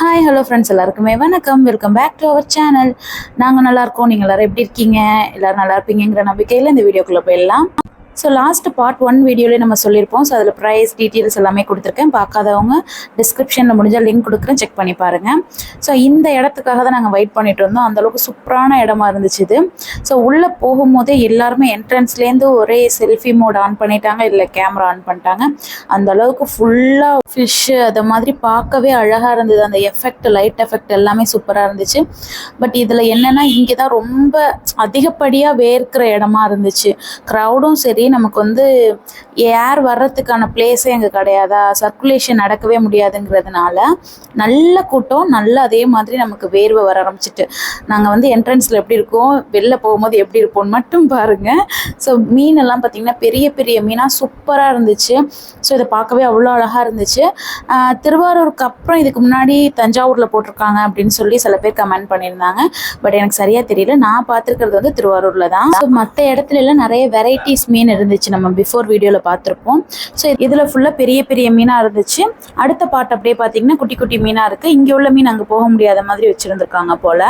Hi hello friends எல்லாருக்குமே வணக்கம். Welcome back to our channel நாங்கள் நல்லா இருக்கோம். நீங்கள் எல்லாரும் எப்படி இருக்கீங்க? எல்லாரும் நல்லா இருப்பீங்கிற நம்பிக்கையில் இந்த வீடியோக்குள்ளே போயிடலாம். ஸோ லாஸ்ட் பார்ட் ஒன் வீடியோலேயே நம்ம சொல்லியிருப்போம். ஸோ அதில் ப்ரைஸ் டீட்டெயில்ஸ் எல்லாமே கொடுத்துருக்கேன். பார்க்காதவங்க டிஸ்கிரிப்ஷனில் முடிஞ்சால் லிங்க் கொடுக்குறேன். செக் பண்ணி பாருங்கள் ஸோ இந்த இடத்துக்காக தான் நாங்கள் வெயிட் பண்ணிட்டு இருந்தோம். அந்தளவுக்கு சூப்பரான இடமா இருந்துச்சு இது. ஸோ உள்ளே போகும்போதே எல்லாருமே என்ட்ரன்ஸ்லேருந்து ஒரே செல்ஃபி மோட் ஆன் பண்ணிட்டாங்க. இல்லை கேமரா ஆன் பண்ணிட்டாங்க. அந்த அளவுக்கு ஃபுல்லாக ஃபிஷ்ஷு அதை மாதிரி பார்க்கவே அழகாக இருந்தது. அந்த எஃபெக்ட் லைட் எஃபெக்ட் எல்லாமே சூப்பராக இருந்துச்சு. பட் இதில் என்னென்னா இங்கே தான் ரொம்ப அதிகப்படியாக வேர்க்கிற இடமா இருந்துச்சு. க்ரௌடும் சரி நமக்கு வந்து ஏர் வர்றதுக்கான பிளேஸே அங்கே கிடையாதா? சர்க்குலேஷன் நடக்கவே முடியாதுங்கிறதுனால நல்ல கூட்டம் நல்ல அதே மாதிரி நமக்கு வேர்வை வர ஆரம்பிச்சிட்டு. நாங்கள் வந்து என்ட்ரன்ஸில் எப்படி இருக்கோம் வெளில போகும்போது எப்படி இருப்போம்னு மட்டும் பாருங்கள் ஸோ மீனெல்லாம் பார்த்திங்கன்னா பெரிய பெரிய மீனாக சூப்பராக இருந்துச்சு. ஸோ இதை பார்க்கவே அவ்வளோ அழகாக இருந்துச்சு. திருவாரூருக்கு அப்புறம் இதுக்கு முன்னாடி தஞ்சாவூரில் போட்டிருக்காங்க அப்படின்னு சொல்லி சில பேர் கமெண்ட் பண்ணியிருந்தாங்க. பட் எனக்கு சரியாக தெரியல. நான் பார்த்துருக்கிறது வந்து திருவாரூரில் தான். ஸோ மற்ற இடத்துல எல்லாம் நிறைய வெரைட்டிஸ் மீன் இருந்துச்சு நம்ம பிஃபோர் வீடியோவில் பார்த்துருப்போம். ஸோ இதில் ஃபுல்லாக பெரிய பெரிய மீனாக இருந்துச்சு. அடுத்த பாட்டு அப்படியே பார்த்தீங்கன்னா குட்டி குட்டி மீனாக இருக்குது இங்கே உள்ள மீன் அங்கே போக முடியாத மாதிரி வச்சுருந்துருக்காங்க போல்.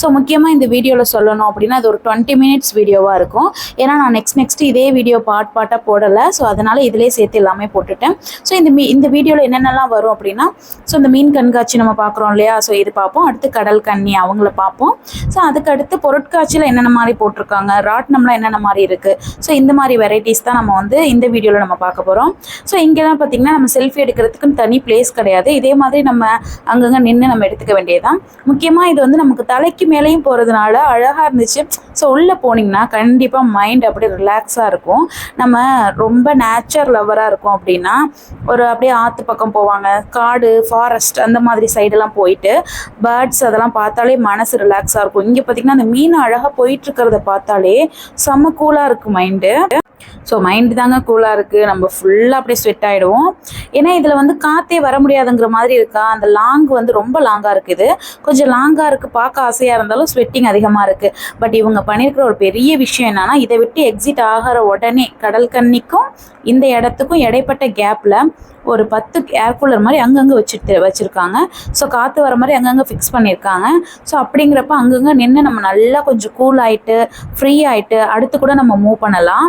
ஸோ முக்கியமாக இந்த வீடியோவில் சொல்லணும் அப்படின்னா அது ஒரு டுவெண்ட்டி மினிட்ஸ் வீடியோவாக இருக்கும். ஏன்னா நான் நெக்ஸ்ட் நெக்ஸ்ட் இதே வீடியோ பார்ட் பார்ட்டாக போடலை. ஸோ அதனால் இதிலே சேர்த்து எல்லாமே போட்டுட்டேன். ஸோ இந்த மீ இந்த வீடியோவில் என்னென்னலாம் வரும் அப்படின்னா ஸோ இந்த மீன் கண்காட்சி நம்ம பார்க்குறோம் இல்லையா? ஸோ இது பார்ப்போம். அடுத்து கடல் கண்ணி அவங்கள பார்ப்போம். ஸோ அதுக்கு அடுத்து பொருட்காட்சியில் என்னென்ன மாதிரி போட்டிருக்காங்க? ராட்னம்லாம் என்னென்ன மாதிரி இருக்குது ஸோ இந்த மாதிரி வெரைட்டிஸ் தான் நம்ம வந்து இந்த வீடியோவில் நம்ம பார்க்க போகிறோம் ஸோ இங்கெல்லாம் பார்த்திங்கன்னா நம்ம செல்ஃபி எடுக்கிறதுக்குன்னு தனி பிளேஸ் கிடையாது. இதே மாதிரி நம்ம அங்கங்கே நின்று நம்ம எடுத்துக்க வேண்டியதுதான். முக்கியமாக இது வந்து நமக்கு தலைக்கு மேலேயும் போகிறதுனால அழகாக இருந்துச்சு. ஸோ உள்ளே போனீங்கன்னா கண்டிப்பாக மைண்ட் அப்படியே ரிலாக்ஸாக இருக்கும். நம்ம ரொம்ப நேச்சர் லவராக இருக்கும் அப்படின்னா ஒரு அப்படியே ஆற்று பக்கம் போவாங்க. காடு ஃபாரஸ்ட் அந்த மாதிரி சைடெல்லாம் போயிட்டு பேர்ட்ஸ் அதெல்லாம் பார்த்தாலே மனசு ரிலாக்ஸாக இருக்கும். இங்கே பார்த்திங்கன்னா அந்த மீன் அழகாக போயிட்டு இருக்கிறத பார்த்தாலே செம்ம கூலாக இருக்கும் மைண்டு ஸோ மைண்டு தாங்க கூலாக இருக்குது நம்ம ஃபுல்லாக அப்படியே ஸ்வெட் ஆகிடுவோம் ஏன்னா இதில் வந்து காற்றே வர முடியாதுங்கிற மாதிரி இருக்கா? அந்த லாங் வந்து ரொம்ப லாங்காக இருக்குது கொஞ்சம் லாங்காக இருக்குது பார்க்க ஆசையாக இருந்தாலும் ஸ்வெட்டிங் அதிகமாக இருக்குது பட் இவங்க பண்ணியிருக்கிற ஒரு பெரிய விஷயம் என்னென்னா இதை விட்டு எக்ஸிட் ஆகிற உடனே கடல் கன்னிக்கும் இந்த இடத்துக்கும் இடைப்பட்ட கேப்பில் ஒரு பத்து ஏர் கூலர் மாதிரி அங்கங்கே வச்சுட்டு வச்சுருக்காங்க. ஸோ காற்று வர மாதிரி அங்கங்கே ஃபிக்ஸ் பண்ணியிருக்காங்க ஸோ அப்படிங்கிறப்ப அங்கங்கே நின்று நம்ம நல்லா கொஞ்சம் கூல் ஆகிட்டு ஃப்ரீ ஆகிட்டு அடுத்து கூட நம்ம மூவ் பண்ணலாம்.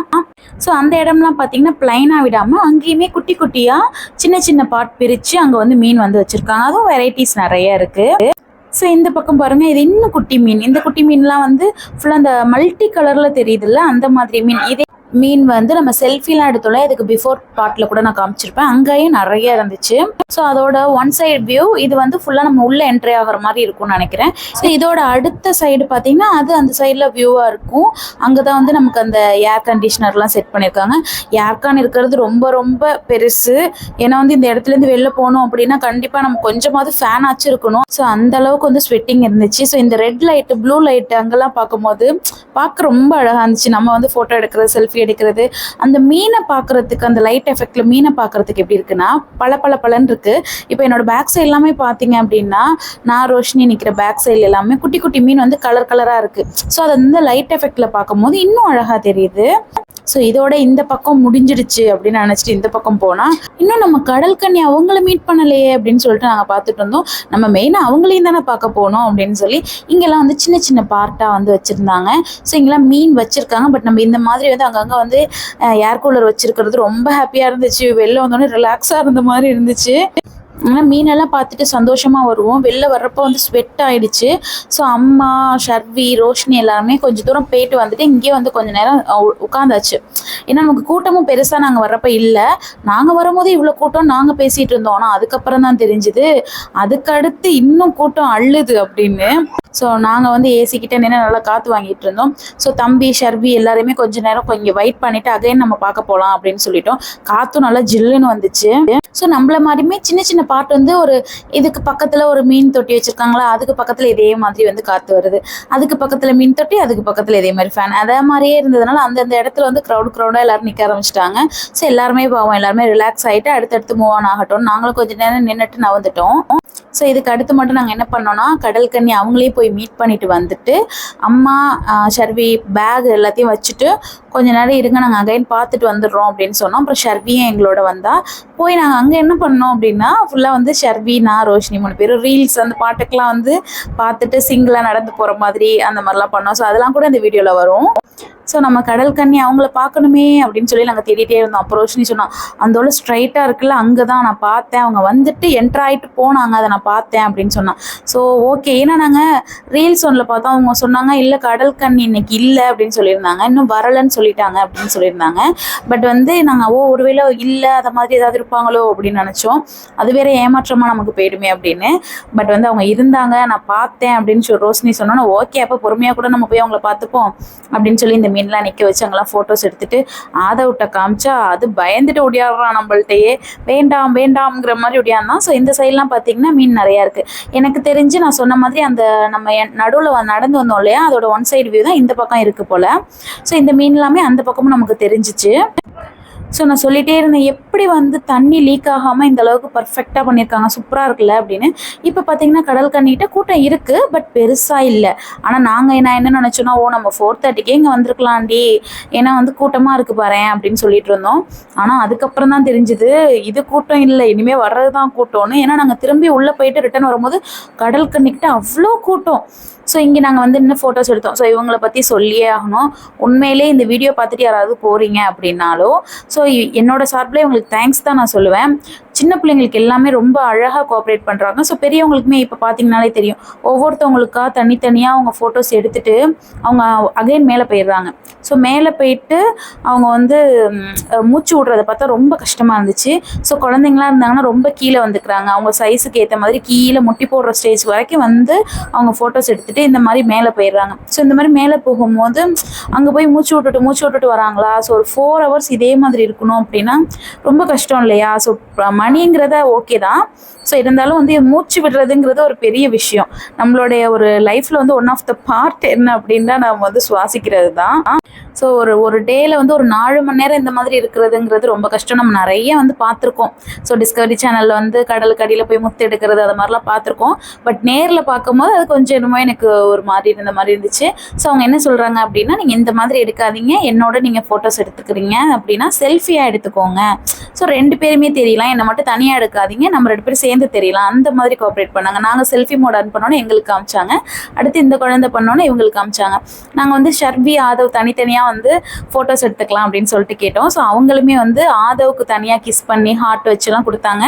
ஸோ அந்த இடம்லாம் பார்த்தீங்கன்னா பிளைனாக விடாமல் அங்கேயுமே குட்டி குட்டியாக சின்ன சின்ன பாட் பிரித்து அங்கே வந்து மீன் வந்து வச்சுருக்காங்க. அதுவும் வெரைட்டிஸ் நிறைய இருக்குது ஸோ இந்த பக்கம் பாருங்கள் இது இன்னும் குட்டி மீன். இந்த குட்டி மீன்லாம் வந்து ஃபுல்லாக அந்த மல்டி கலரில் தெரியுதுல்ல அந்த மாதிரி மீன். இதே மீன் வந்து நம்ம செல்ஃபிலாம் எடுத்தோம்ல இதுக்கு பிஃபோர் பார்ட்டில் கூட நான் காமிச்சிருப்பேன். அங்கேயும் நிறைய இருந்துச்சு. ஸோ அதோட ஒன் சைடு வியூ இது வந்து ஃபுல்லாக நம்ம உள்ளே என்ட்ரி ஆகிற மாதிரி இருக்கும்னு நினைக்கிறேன். ஸோ இதோட அடுத்த சைடு பார்த்தீங்கன்னா அது அந்த சைடில் வியூவாக இருக்கும். அங்கே தான் வந்து நமக்கு அந்த ஏர் கண்டிஷனர்லாம் செட் பண்ணியிருக்காங்க. ஏர்கான் இருக்கிறது ரொம்ப ரொம்ப பெருசு. ஏன்னா வந்து இந்த இடத்துலேருந்து வெளில போகணும் அப்படின்னா கண்டிப்பாக நம்ம கொஞ்சமாவது ஃபேன் ஆச்சு இருக்கணும். ஸோ அந்த அளவுக்கு வந்து ஸ்வெட்டிங் இருந்துச்சு. ஸோ இந்த ரெட் லைட்டு ப்ளூ லைட்டு அங்கெல்லாம் பார்க்கும்போது பார்க்க ரொம்ப அழகாக இருந்துச்சு. நம்ம வந்து ஃபோட்டோ எடுக்கிறது செல்ஃபி எடுக்கிறது. அந்த மீனை பார்க்கறதுக்கு அந்த லைட் எஃபெக்டில் மீனை பார்க்கறதுக்கு எப்படி இருக்குன்னா பல பல பலன் இருக்கு. இப்போ என்னோட பேக் சைடு எல்லாமே பார்த்தீங்க அப்படின்னா நான் ரோஷினி நிற்கிற பேக் சைடு எல்லாமே குட்டி குட்டி மீன் வந்து கலர் கலராக இருக்கு. ஸோ அது வந்து லைட் எஃபெக்டில் பார்க்கும்போது இன்னும் அழகாக தெரியுது. ஸோ இதோட இந்த பக்கம் முடிஞ்சிடுச்சு அப்படின்னு நினச்சிட்டு இந்த பக்கம் போனால் இன்னும் நம்ம கடல் கன்னி அவங்கள மீட் பண்ணலையே அப்படின்னு சொல்லிட்டு நாங்கள் பார்த்துட்டு இருந்தோம். நம்ம மெயினாக அவங்களையும் தானே பார்க்க போனோம் அப்படின்னு சொல்லி இங்கெல்லாம் வந்து சின்ன சின்ன பார்ட்டாக வந்து வச்சுருந்தாங்க. ஸோ இங்கெல்லாம் மீன் வச்சுருக்காங்க. பட் நம்ம இந்த மாதிரி வந்து அங்கங்கே வந்து ஏர் கூலர் வச்சுருக்கிறது ரொம்ப ஹாப்பியாக இருந்துச்சு. வெளில வந்தோடனே ரிலாக்ஸாக இருந்த மாதிரி இருந்துச்சு. ஆனால் மீனெல்லாம் பார்த்துட்டு சந்தோஷமாக வருவோம். வெளில வர்றப்போ வந்து ஸ்வெட் ஆகிடுச்சு ஸோ அம்மா ஷர்வி ரோஷினி எல்லாருமே கொஞ்சம் தூரம் போயிட்டு வந்துட்டு இங்கேயே வந்து கொஞ்ச நேரம் உட்காந்தாச்சு ஏன்னா நமக்கு கூட்டமும் பெருசாக நாங்கள் வர்றப்போ இல்லை. நாங்கள் வரும்போது இவ்வளோ கூட்டம் நாங்கள் பேசிகிட்டு இருந்தோம். ஆனால் அதுக்கப்புறம் தான் தெரிஞ்சுது. அதுக்கடுத்து இன்னும் கூட்டம் அள்ளுது அப்படின்னு. ஸோ நாங்கள் வந்து ஏசி நின்று நல்லா காற்று வாங்கிட்டு இருந்தோம். ஸோ தம்பி ஷர்வி எல்லாருமே கொஞ்ச நேரம் கொஞ்சம் வெயிட் பண்ணிட்டு அகைன் நம்ம பார்க்க போகலாம் அப்படின்னு சொல்லிட்டோம். காற்றும் நல்லா ஜில்லுன்னு வந்துச்சு. ஸோ நம்மள மாதிரியுமே சின்ன சின்ன பாட்டு வந்து ஒரு இதுக்கு பக்கத்தில் ஒரு மீன் தொட்டி வச்சுருக்காங்களா அதுக்கு பக்கத்தில் இதே மாதிரி வந்து காற்று வருது. அதுக்கு பக்கத்தில் மீன் தொட்டி அதுக்கு பக்கத்தில் இதே மாதிரி ஃபேன் அதே மாதிரியே இருந்ததுனால அந்தந்த இடத்துல வந்து க்ரௌட் க்ரௌடாக எல்லாரும் நிற்க ஆரம்பிச்சிட்டாங்க. ஸோ எல்லாருமே பாவம் எல்லாருமே ரிலாக்ஸ் ஆகிட்டு அடுத்தடுத்து மூவ் ஆன் ஆகட்டும் நாங்களும் கொஞ்சம் நேரம் நின்றுட்டு நவந்துட்டோம். ஸோ இதுக்கு அடுத்து மட்டும் நாங்கள் என்ன பண்ணோம்னா கடல்கண்ணி அவங்களே போய் மீட் பண்ணிட்டு வந்துட்டு அம்மா ஷர்வி பேக் எல்லாத்தையும் வச்சுட்டு கொஞ்ச நேரம் இருங்க நாங்கள் அகைன் பார்த்துட்டு வந்துடுறோம் அப்படின்னு சொன்னோம். அப்புறம் ஷர்வியும் எங்களோட வந்தா. போய் நாங்கள் அங்கே என்ன பண்ணோம் அப்படின்னா ஃபுல்லாக வந்து ஷர்வி நான் ரோஷினி மூணு பேரும் ரீல்ஸ் அந்த பாட்டுக்கெலாம் வந்து பார்த்துட்டு சிங்கிளாக நடந்து போகிற மாதிரி அந்த மாதிரிலாம் பண்ணோம். ஸோ அதெல்லாம் கூட இந்த வீடியோவில் வரும். ஸோ நம்ம கடல் கண்ணி அவங்கள பார்க்கணுமே அப்படின்னு சொல்லி நாங்கள் தேடிட்டே இருந்தோம். அப்போ ரோஷினி சொன்னோம் அந்தோட ஸ்ட்ரைட்டாக இருக்குல்ல அங்கே தான் நான் பார்த்தேன். அவங்க வந்துட்டு என்ட்ரு ஆகிட்டு போனாங்க அதை நான் பார்த்தேன் அப்படின்னு சொன்னான் ஸோ ஓகே ஏன்னா நாங்கள் ரீல்ஸ் ஒன்றில் பார்த்தோம். அவங்க சொன்னாங்க இல்லை கடல் கண்ணி இன்னைக்கு இல்லை அப்படின்னு சொல்லியிருந்தாங்க. இன்னும் வரலைன்னு சொல்லிட்டாங்க அப்படின்னு சொல்லியிருந்தாங்க. பட் வந்து நாங்கள் ஓ ஒருவேளை இல்லை அதை மாதிரி ஏதாவது இருப்பாங்களோ அப்படின்னு நினச்சோம். அது வேற ஏமாற்றமாக நமக்கு போயிடுமே அப்படின்னு. பட் வந்து அவங்க இருந்தாங்க நான் பார்த்தேன் அப்படின்னு சொல்லி ரோஷினி சொன்னோன்னா ஓகே அப்போ பொறுமையாக கூட நம்ம போய் அவங்கள பார்த்துப்போம் அப்படின்னு சொல்லி இந்த மீன்லாம் நிற்க வச்சு அங்கெல்லாம் ஃபோட்டோஸ் எடுத்துட்டு ஆதவிட்ட காமிச்சா அது பயந்துட்டு ஒடியாடுறான் நம்மள்ட்டையே. வேண்டாம் வேண்டாம்ங்கிற மாதிரி ஒடியாந்தான் ஸோ இந்த சைட்லாம் பார்த்தீங்கன்னா மீன் நிறையா இருக்குது எனக்கு தெரிஞ்சு நான் சொன்ன மாதிரி அந்த நம்ம நடுவில் நடந்து வந்தோம் இல்லையா? அதோட ஒன் சைடு வியூ தான் இந்த பக்கம் இருக்குது போல். ஸோ இந்த மீன் எல்லாமே அந்த பக்கமும் நமக்கு தெரிஞ்சிச்சு. ஸோ நான் சொல்லிட்டே இருந்தேன் எப்படி வந்து தண்ணி லீக் ஆகாமல் இந்த அளவுக்கு பர்ஃபெக்டாக பண்ணியிருக்காங்க? சூப்பராக இருக்குல்ல? அப்படின்னு. இப்போ பார்த்தீங்கன்னா கடல் கண்ணிகிட்ட கூட்டம் இருக்குது பட் பெருசாக இல்லை. ஆனால் நாங்கள் என்ன என்ன நினச்சோன்னா ஓ நம்ம ஃபோர் தேர்ட்டிக்கே இங்கே வந்திருக்கலாம்டி. ஏன்னா வந்து கூட்டமாக இருக்குது பாரு அப்படின்னு சொல்லிட்டு இருந்தோம். ஆனால் அதுக்கப்புறம் தான் தெரிஞ்சுது இது கூட்டம் இல்லை இனிமேல் வர்றது தான் கூட்டம்னு. ஏன்னா நாங்கள் திரும்பி உள்ளே போயிட்டு ரிட்டர்ன் வரும்போது கடல் கண்ணிக்கிட்ட அவ்வளோ கூட்டம். ஸோ இங்கே நாங்கள் வந்து இன்னும் ஃபோட்டோஸ் எடுத்தோம். ஸோ இவங்களை பற்றி சொல்லியே ஆகணும். உண்மையிலே இந்த வீடியோ பார்த்துட்டு யாராவது போகிறீங்க அப்படின்னாலோ ஸோ என்னோட சார்பில் உங்களுக்கு தேங்க்ஸ் தான் நான் சொல்லுவேன். சின்ன பிள்ளைங்களுக்கு எல்லாமே ரொம்ப அழகாக கோஆப்ரேட் பண்ணுறாங்க ஸோ பெரியவங்களுக்குமே இப்போ பார்த்தீங்கனாலே தெரியும். ஒவ்வொருத்தவங்களுக்காக தனித்தனியாக அவங்க ஃபோட்டோஸ் எடுத்துட்டு அவங்க அகைன் மேலே போயிடுறாங்க. ஸோ மேலே போயிட்டு அவங்க வந்து மூச்சு விடுறத பார்த்தா ரொம்ப கஷ்டமாக இருந்துச்சு. ஸோ குழந்தைங்களா இருந்தாங்கன்னா ரொம்ப கீழே வந்துக்கிறாங்க. அவங்க சைஸுக்கு ஏற்ற மாதிரி கீழே முட்டி போடுற ஸ்டேஜ் வரைக்கும் வந்து அவங்க ஃபோட்டோஸ் எடுத்துட்டு இந்த மாதிரி மேலே போயிடுறாங்க. ஸோ இந்த மாதிரி மேலே போகும்போது அங்கே போய் மூச்சு விட்டுட்டு மூச்சு விட்டுட்டு வராங்களா? ஸோ ஒரு ஃபோர் ஹவர்ஸ் இதே மாதிரி இருக்கணும் அப்படின்னா ரொம்ப கஷ்டம் இல்லையா? ஸோ மணிங்கிறத ஓகே தான். ஸோ இருந்தாலும் வந்து மூச்சு விடுறதுங்கிறது ஒரு பெரிய விஷயம். நம்மளுடைய ஒரு லைஃப்பில் வந்து ஒன் ஆஃப் த பார்ட் என்ன அப்படின்னா நம்ம வந்து சுவாசிக்கிறது தான். ஸோ ஒரு ஒரு டேயில் வந்து ஒரு நாலு மணி நேரம் இந்த மாதிரி இருக்கிறதுங்கிறது ரொம்ப கஷ்டம். நம்ம நிறைய வந்து பார்த்துருக்கோம். ஸோ டிஸ்கவரி சேனலில் வந்து கடலுக்கு அடியில் போய் முத்து எடுக்கிறது அது மாதிரிலாம் பார்த்துருக்கோம். பட் நேரில் பார்க்கும்போது அது கொஞ்சம் என்னமோ எனக்கு ஒரு மாதிரி இருந்த மாதிரி இருந்துச்சு. ஸோ அவங்க என்ன சொல்கிறாங்க அப்படின்னா நீங்கள் இந்த மாதிரி எடுக்காதீங்க. என்னோட நீங்கள் ஃபோட்டோஸ் எடுத்துக்கிறீங்க. அப்படின்னா செல்ஃபியாக எடுத்துக்கோங்க. ஸோ ரெண்டு பேருமே தெரியலாம். என்னை மட்டும் தனியாக எடுக்காதீங்க. நம்ம ரெண்டு பேரும் சேர்ந்து தெரியலாம். அந்த மாதிரி கோஆப்ரேட் பண்ணாங்க. நாங்கள் செல்ஃபி மோட் ஆன் பண்ணோன்னே எங்களுக்கு காமிச்சாங்க. அடுத்து இந்த குழந்தை பண்ணோன்னே இவங்களுக்கு காமிச்சாங்க. நாங்கள் வந்து ஷர்வி ஆதவ் தனித்தனியாக வந்து ஃபோட்டோஸ் எடுத்துக்கலாம் அப்படின்னு சொல்லிட்டு கேட்டோம். ஸோ அவங்களுமே வந்து ஆதவுக்கு தனியாக கிஸ் பண்ணி ஹார்ட் வச்சுலாம் கொடுத்தாங்க.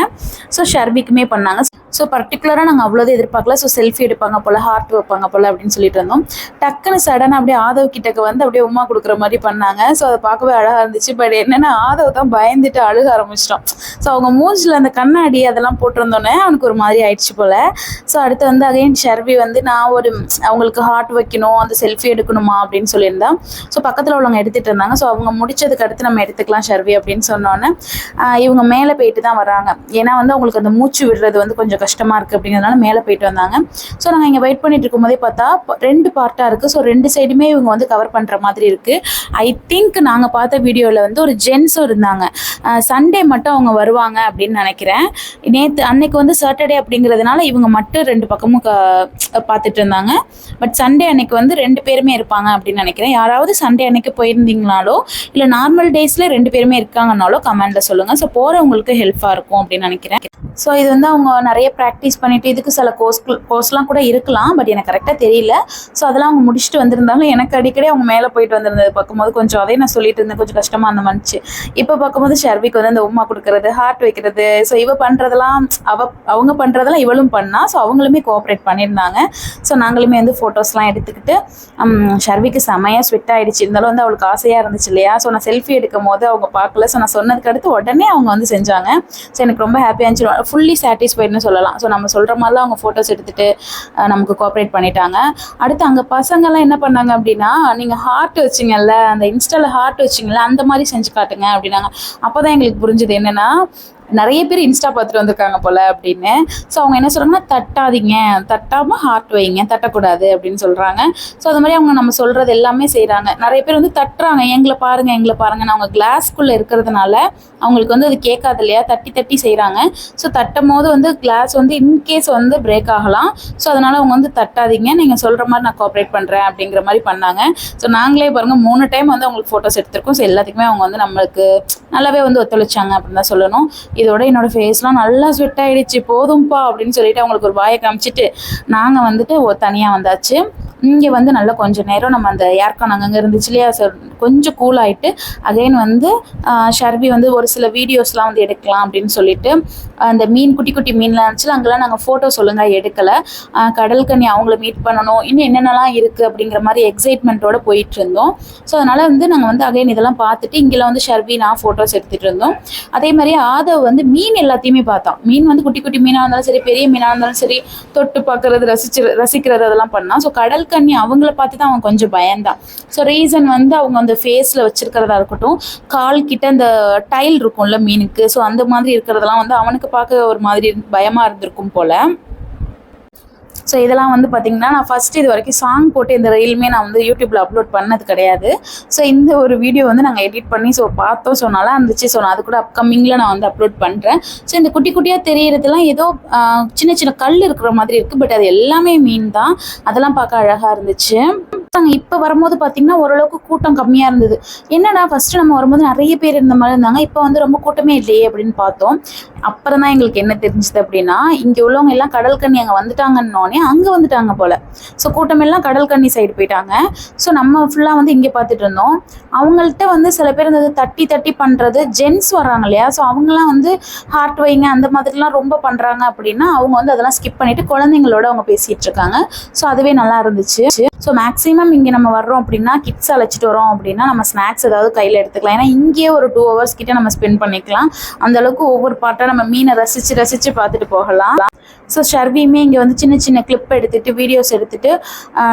ஸோ ஷர்விக்குமே பண்ணாங்க. ஸோ பர்டிகுலராக நாங்கள் அவ்வளோது எதிர்பார்க்கல. ஸோ செல்ஃபி எடுப்பாங்க போல் ஹார்ட் வைப்பாங்க போல் அப்படின்னு சொல்லிட்டு இருந்தோம். டக்குன்னு சடனாக அப்படியே ஆதவ் கிட்டக்கு வந்து அப்படியே உமா கொடுக்குற மாதிரி பண்ணாங்க. ஸோ அதை பார்க்கவே அழகாக இருந்துச்சு. பட் என்னென்னா ஆதவ் தான் பயந்துட்டு அழுக ஆரம்பிச்சிட்டோம் ஸோ அவங்க மூஞ்சில் அந்த கண்ணாடி அதெல்லாம் போட்டிருந்தோன்னே அவனுக்கு ஒரு மாதிரி ஆயிடுச்சு போல். ஸோ அடுத்து வந்து அகைன் ஷர்வி வந்து நான் ஒரு அவங்களுக்கு ஹார்ட் வைக்கணும் அந்த செல்ஃபி எடுக்கணுமா அப்படின்னு சொல்லியிருந்தேன் ஸோ பக்கத்தில் உள்ளவங்க எடுத்துகிட்டு இருந்தாங்க. ஸோ அவங்க முடிச்சதுக்கு அடுத்து நம்ம எடுத்துக்கலாம் ஷர்வி அப்படின்னு சொன்னோன்னே இவங்க மேலே போயிட்டு தான் வராங்க. ஏன்னா வந்து அவங்களுக்கு அந்த மூச்சு விடுறது வந்து கொஞ்சம் கஷ்டமாக இருக்குது அப்படிங்கிறதுனால மேலே போயிட்டு வந்தாங்க. ஸோ நாங்கள் இங்கே வெயிட் பண்ணிட்டு இருக்கும்போதே பார்த்தா ரெண்டு பார்ட்டாக இருக்குது ஸோ ரெண்டு சைடுமே இவங்க வந்து கவர் பண்ணுற மாதிரி இருக்குது ஐ திங்க் நாங்கள் பார்த்த வீடியோவில் வந்து ஒரு ஜென்ஸும் இருந்தாங்க. சண்டே மட்டும் அவங்க வருவாங்க அப்படின்னு நினைக்கிறேன். நேற்று அன்னைக்கு வந்து சாட்டர்டே அப்படிங்கிறதுனால இவங்க மட்டும் ரெண்டு பக்கமும் க பார்த்துட்டு இருந்தாங்க. பட் சண்டே அன்னைக்கு வந்து ரெண்டு பேருமே இருப்பாங்க அப்படின்னு நினைக்கிறேன். யாராவது சண்டே அன்னைக்கு போயிருந்தீங்கனாலோ இல்லை நார்மல் டேஸில் ரெண்டு பேருமே இருக்காங்கனாலோ கமெண்டில் சொல்லுங்கள் ஸோ போகிறவங்களுக்கு ஹெல்ப்பாக இருக்கும் அப்படின்னு நினைக்கிறேன். ஸோ இது வந்து அவங்க நிறைய ப்ராக்டிஸ் பண்ணிட்டு இதுக்கு சில கோர்ஸ் கோர்ஸ்லாம் கூட இருக்கலாம். பட் எனக்கு கரெக்டாக தெரியல. ஸோ அதெல்லாம் அவங்க முடிச்சுட்டு வந்திருந்தாலும் எனக்கு அடிக்கடி அவங்க மேலே போயிட்டு வந்திருந்தது பார்க்கும்போது கொஞ்சம் அதே நான் சொல்லிட்டு இருந்தேன். கொஞ்சம் கஷ்டமாக அந்த மனுச்சு இப்போ பார்க்கும்போது ஷர்விக்கு வந்து அந்த உமா கொடுக்கறது ஹார்ட் வைக்கிறது ஸோ இவ பண்ணுறதெல்லாம் அவ அவங்க பண்ணுறதெல்லாம் இவளும் பண்ணா. ஸோ அவங்களுமே கோஆப்ரேட் பண்ணியிருந்தாங்க. ஸோ நாங்களுமே வந்து ஃபோட்டோஸ்லாம் எடுத்துக்கிட்டு ஷர்விக்கு செமையாக ஸ்வெட் ஆயிடுச்சு. இருந்தாலும் வந்து அவளுக்கு ஆசையாக இருந்துச்சு இல்லையா? ஸோ நான் செல்ஃபி எடுக்கும் போது அவங்க பார்க்கல. ஸோ நான் சொன்னதுக்கு அடுத்து உடனே அவங்க வந்து செஞ்சாங்க. ஸோ எனக்கு ரொம்ப ஹாப்பியாக இருந்துச்சு. ஃபுல்லி சாட்டிஸ்ஃபைடுன்னு சொல்லலாம். ஸோ நம்ம சொல்கிற மாதிரிலாம் அவங்க ஃபோட்டோஸ் எடுத்துகிட்டு நமக்கு கோஆப்ரேட் பண்ணிட்டாங்க. அடுத்து அங்கே பசங்கள்லாம் என்ன பண்ணாங்க அப்படின்னா நீங்கள் ஹார்ட் வச்சிங்கல்ல அந்த இன்ஸ்டாவில் ஹார்ட் வச்சிங்கல்ல அந்த மாதிரி செஞ்சு காட்டுங்க அப்படின்னாங்க. அப்போ தான் எங்களுக்கு புரிஞ்சுது என்னென்னா நிறைய பேர் இன்ஸ்டா பார்த்துட்டு வந்திருக்காங்க போல அப்படின்னு. ஸோ அவங்க என்ன சொல்கிறாங்கன்னா தட்டாதீங்க. தட்டாமல் ஹார்ட் வைங்க. தட்டக்கூடாது. அப்படின்னு சொல்கிறாங்க ஸோ அது மாதிரி அவங்க நம்ம சொல்கிறது எல்லாமே செய்கிறாங்க நிறைய பேர் வந்து தட்டுறாங்க. எங்களை பாருங்கள் எங்களை பாருங்கன்னு. அவங்க கிளாஸ்க்குள்ளே இருக்கிறதுனால அவங்களுக்கு வந்து அது கேட்காது இல்லையா? தட்டி தட்டி செய்கிறாங்க ஸோ தட்டும் போது வந்து கிளாஸ் வந்து இன்கேஸ் வந்து பிரேக் ஆகலாம். ஸோ அதனால் அவங்க வந்து தட்டாதீங்க. நீங்கள் சொல்கிற மாதிரி நான் கோஆப்ரேட் பண்ணுறேன் அப்படிங்கிற மாதிரி பண்ணாங்க. ஸோ நாங்களே பாருங்கள் மூணு டைம் வந்து அவங்களுக்கு ஃபோட்டோஸ் எடுத்திருக்கோம். ஸோ எல்லாத்துக்குமே அவங்க வந்து நம்மளுக்கு நல்லாவே வந்து ஒத்துழைச்சாங்க அப்படின்னு தான் சொல்லணும். இதோட என்னோட ஃபேஸ்லாம் நல்லா ஸ்வெட் ஆகிடுச்சு போதும்ப்பா அப்படின்னு சொல்லிட்டு அவங்களுக்கு ஒரு வாயை காமிச்சிட்டு நாங்கள் வந்துட்டு தனியாக வந்தாச்சு. இங்கே வந்து நல்லா கொஞ்சம் நேரம் நம்ம அந்த ஏர்கான் அங்கங்கே இருந்துச்சு இல்லையா? ஸோ கொஞ்சம் கூல் ஆகிட்டு அகைன் வந்து ஷர்வி வந்து ஒரு சில வீடியோஸ்லாம் வந்து எடுக்கலாம் அப்படின்னு சொல்லிட்டு அந்த மீன் குட்டி குட்டி மீன்லாம் இருந்துச்சு அங்கெல்லாம் நாங்கள் ஃபோட்டோஸ் ஒழுங்காக எடுக்கலை. கடல் கண்ணி அவங்கள மீட் பண்ணணும் இன்னும் என்னென்னலாம் இருக்குது அப்படிங்கிற மாதிரி எக்ஸைட்மெண்ட்டோட போயிட்டு இருந்தோம். ஸோ அதனால் வந்து நாங்கள் வந்து அகைன் இதெல்லாம் பார்த்துட்டு இங்கெல்லாம் வந்து ஷர்வி நான் ஃபோட்டோஸ் எடுத்துகிட்டு இருந்தோம். அதே மாதிரி ஆதவ் வந்து மீன் எல்லாத்தையுமே பார்த்தோம் மீன் வந்து குட்டி குட்டி மீனாக இருந்தாலும் சரி பெரிய மீனாக இருந்தாலும் சரி தொட்டு பார்க்கறது ரசிச்சு ரசிக்கிறது அதெல்லாம் பண்ணான். ஸோ கடல் கண்ணி அவங்கள பார்த்து தான் அவன் கொஞ்சம் பயந்தான். ஸோ ரீசன் வந்து அவங்க அந்த ஃபேஸில் வச்சிருக்கிறதா இருக்கட்டும் கால் கிட்ட அந்த டைல் இருக்கும்ல மீனுக்கு. ஸோ அந்த மாதிரி இருக்கிறதெல்லாம் வந்து அவனுக்கு பார்க்க ஒரு மாதிரி பயமாக இருந்திருக்கும் போல். ஸோ இதெல்லாம் வந்து பார்த்திங்கன்னா நான் ஃபஸ்ட்டு இது வரைக்கும் சாங் போட்டு இந்த ரயிலுமே நான் வந்து யூடியூப்பில் அப்லோட் பண்ணது கிடையாது. ஸோ இந்த ஒரு வீடியோ வந்து நாங்கள் எடிட் பண்ணி ஸோ பார்த்தோம். ஸோ நல்லா இருந்துச்சு. ஸோ நான் அது கூட அப்கமிங்கில் நான் வந்து அப்லோட் பண்ணுறேன் ஸோ இந்த குட்டி குட்டியாக தெரியறதுலாம் ஏதோ சின்ன சின்ன கல் இருக்கிற மாதிரி இருக்குது பட் அது எல்லாமே மீன் தான். அதெல்லாம் பார்க்க அழகாக இருந்துச்சு. நாங்கள் இப்போ வரும்போது பார்த்தீங்கன்னா ஓரளவுக்கு கூட்டம் கம்மியாக இருந்தது. என்னடா ஃபஸ்ட்டு நம்ம வரும்போது நிறைய பேர் இருந்த மாதிரி இருந்தாங்க. இப்போ வந்து ரொம்ப கூட்டமே இல்லையே அப்படின்னு பார்த்தோம். அப்புறம் தான் எங்களுக்கு என்ன தெரிஞ்சுது அப்படின்னா இங்கே உள்ளவங்க எல்லாம் கடல் கண்ணி அங்கே வந்துட்டாங்கன்னோடனே அங்கே வந்துட்டாங்க போல். ஸோ கூட்டமெல்லாம் கடல் கண்ணி சைடு போயிட்டாங்க. ஸோ நம்ம ஃபுல்லாக வந்து இங்கே பார்த்துட்டு இருந்தோம். அவங்கள்ட்ட வந்து சில பேர் இந்த தட்டி தட்டி பண்ணுறது ஜென்ஸ் வர்றாங்க இல்லையா? ஸோ அவங்களாம் வந்து ஹார்ட் வைங்க அந்த மாதிரிலாம் ரொம்ப பண்ணுறாங்க அப்படின்னா அவங்க வந்து அதெல்லாம் ஸ்கிப் பண்ணிவிட்டு குழந்தைங்களோட அவங்க பேசிகிட்டு இருக்காங்க. ஸோ அதுவே நல்லா இருந்துச்சு. ஸோ மேக்ஸிமம் இங்கே நம்ம வர்றோம் அப்படின்னா கிட்ஸ் அழைச்சிட்டு வரோம் அப்படின்னா நம்ம ஸ்நாக்ஸ் ஏதாவது கையில் எடுத்துக்கலாம். ஏன்னா இங்கேயே ஒரு டூ ஹவர்ஸ் கிட்ட நம்ம ஸ்பெண்ட் பண்ணிக்கலாம். அந்த அளவுக்கு ஒவ்வொரு பாட்டாக நம்ம மீனை ரசித்து ரசித்து பார்த்துட்டு போகலாம். ஸோ ஷர்வியுமே இங்கே வந்து சின்ன சின்ன கிளிப் எடுத்துகிட்டு வீடியோஸ் எடுத்துகிட்டு